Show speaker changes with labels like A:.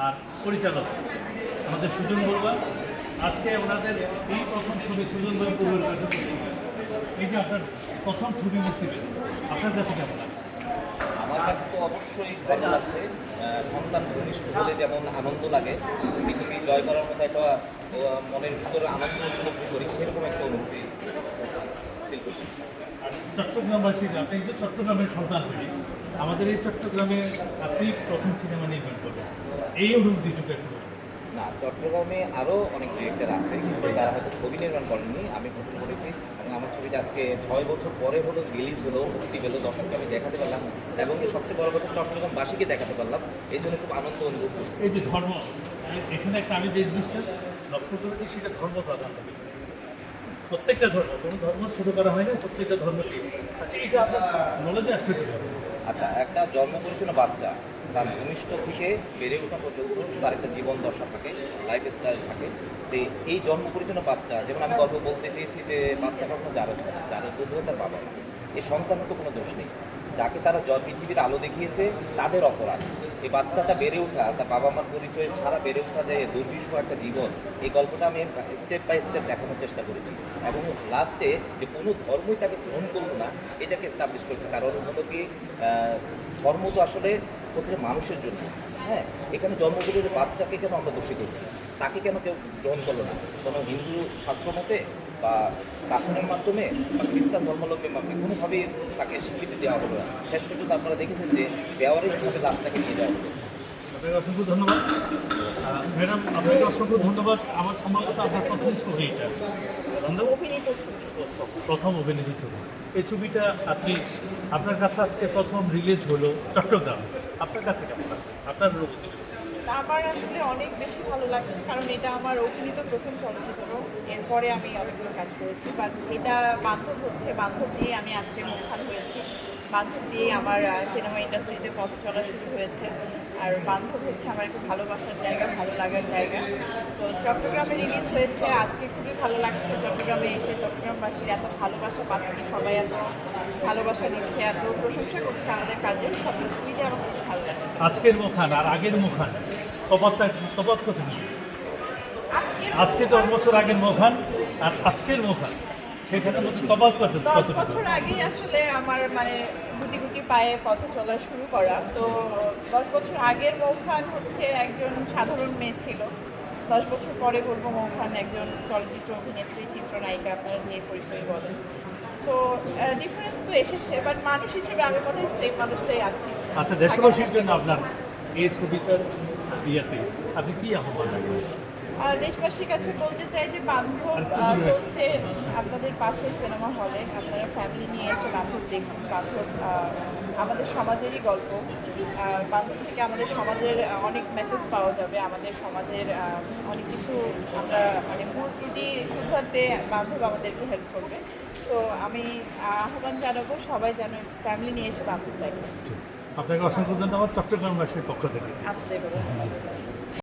A: আর পরিচালক আমাদের সুজন বড়ুয়া। আজকে ওনাদের এই প্রথম ছবি সুজন বড়ুয়ার কাছে এই যে আপনার প্রথম ছবি মুক্তি পেল আপনার কাছে কেমন লাগছে?
B: আমার কাছে তো অবশ্যই ভালো লাগছে। সন্তান হলে যেমন আনন্দ লাগে পৃথিবী জয় করার মতো একটা মনের ভিতরে আনন্দ উপলব্ধি করি সেরকম একটা অনুভূতি
A: চট্টগ্রামবাসীর আপনি চট্টগ্রামের সন্তান হয়ে আমাদের এই চট্টগ্রামে আপনি প্রথম সিনেমা নির্মাণ করবেন এই অনুভূতিটুকু একটু
B: না চট্টগ্রামে আরও অনেক ডিরেক্টর আছে কিন্তু তারা হয়তো ছবি নির্মাণ করেননি। আমি প্রথম করেছি এবং আমার ছবিটা আজকে ছয় বছর পরে হলো রিলিজ হলো মুক্তি পেল দর্শককে আমি দেখাতে পারলাম। এবং সবচেয়ে বড় কথা চট্টগ্রামবাসীকে দেখাতে পারলাম। এই জন্য খুব আনন্দ অনুভব করছি।
A: এই যে ধর্ম এখানে একটা আমি যে জিনিসটা লক্ষ্য করেছি সেটা ধর্ম প্রাধান্য প্রত্যেকটা ধর্ম কোনো ধর্ম ছোট করা হয় না প্রত্যেকটা ধর্মকে আচ্ছা এটা আপনার নলেজে আসবে কীভাবে
B: আচ্ছা একটা জন্ম করেছিল বাচ্চা, তার ভূমিষ্ঠ থেকে বেড়ে ওঠা পর্যন্ত তার একটা জীবন দশা থাকে লাইফ স্টাইল থাকে। তো এই জন্ম করেছিল বাচ্চা, যেমন আমি গল্প বলতে চেয়েছি যে বাচ্চা কখনো জারদ হয় না জারদ তার বাবা এই সন্তানের তো কোনো দোষ নেই। যাকে তারা পৃথিবীর আলো দেখিয়েছে, তাদের অপরাধ। এই বাচ্চাটা বেড়ে ওঠা, তার বাবা মার পরিচয় ছাড়া বেড়ে ওঠা যে দুর্বিষহ একটা জীবন, এই গল্পটা আমি স্টেপ বাই স্টেপ দেখানোর চেষ্টা করেছি। এবং লাস্টে যে কোনো ধর্মই তাকে গ্রহণ করল না, এটাকে এস্টাবলিশ করছে। কারণ হলো কি ধর্ম তো আসলে প্রত্যেক মানুষের জন্য। হ্যাঁ এখানে জন্মগ্রহণের বাচ্চাকে কেন আমরা দোষী করছি, তাকে কেন কেউ গ্রহণ করল না? কোনো হিন্দু শাস্ত্র মতে বা কাফনের মাধ্যমে বা খ্রিস্টান ধর্মলোকের মাধ্যমে কোনোভাবেই তাকে স্বীকৃতি দেওয়া হলো না। শেষ পর্যন্ত আপনারা দেখেছেন যে বেওয়ারিভাবে লাশটাকে নিয়ে যাওয়া হলো।
A: আপনাকে অসংখ্য ধন্যবাদ। ম্যাডাম আপনাকে অসংখ্য ধন্যবাদ। আমার সম্ভবত আপনার প্রথম ছবি এটা। প্রথম অভিনীত ছবি। এই ছবিটা আপনি আপনার কাছে আজকে প্রথম রিলিজ হলো চট্টগ্রাম। আপনার কাছে কেমন লাগছে? আপনার অনুভূতি?
C: আমার আসলে অনেক বেশি ভালো লাগছে, কারণ এটা আমার অভিনীত প্রথম চলচ্চিত্র। এরপরে আমি অনেকগুলো কাজ করেছি বাট এটা বান্ধব হচ্ছে, বান্ধব দিয়ে আমি আজকে মুখান হয়েছি। বান্ধব দিয়ে আমার সিনেমা ইন্ডাস্ট্রিতে পথ চলা শুরু হয়েছে। আর বান্ধব হচ্ছে আমার একটু ভালোবাসার জায়গা ভালো লাগার জায়গা। তো চট্টগ্রামে রিলিজ হয়েছে আজকে খুবই ভালো লাগছে চট্টগ্রামে এসে। চট্টগ্রামবাসীর এত ভালোবাসা পাচ্ছি সবাই এত ভালোবাসা দিচ্ছে এত প্রশংসা করছে আমাদের কাজের সব কিছু মিলিয়ে আমার খুব ভালো লাগে
A: আজকের মুখান আর আগের মুখান তফাৎটা তফাৎ?
C: আজকে
A: দশ বছর আগের মুখান আর আজকের মুখান। সেখানের মধ্যে তফাৎ কত
C: দশ বছর আগেই আসলে আমার মানে গুটি গুটি পায়ে পথ চলা শুরু করা। তো দশ বছর আগের মৌখান হচ্ছে একজন সাধারণ মেয়ে ছিল। দশ বছর পরে বলব মৌখান একজন চলচ্চিত্র অভিনেত্রী চিত্রনায়িকা আপনারা যে পরিচয় বলেন। তো ডিফারেন্স তো এসেছে বাট মানুষ হিসেবে আমি মনে হয় সেম মানুষটাই আছি।
A: আচ্ছা দেশবাসীর জন্য আপনার এই ছবিটার ইয়েতে আপনি কি আহ্বান রাখবেন
C: দেশবাসীর কাছে বলতে চাই যে বান্ধব চলছে আপনাদের পাশে সিনেমা হলে। আপনারা ফ্যামিলি নিয়ে এসে বান্ধব দেখুন বান্ধব আমাদের সমাজেরই গল্প। আর বান্ধব থেকে আমাদের সমাজের অনেক মেসেজ পাওয়া যাবে। আমাদের সমাজের অনেক কিছু আমরা মানে ভুল ত্রুটি শুধরাতে বান্ধব আমাদেরকে হেল্প করবে। তো আমি আহ্বান জানাব সবাই যেন ফ্যামিলি নিয়ে এসে বান্ধব দেখে।
A: আপনাকে অসংখ্য ধন্যবাদ চট্টগ্রামবাসীর পক্ষ থেকে।
C: পারে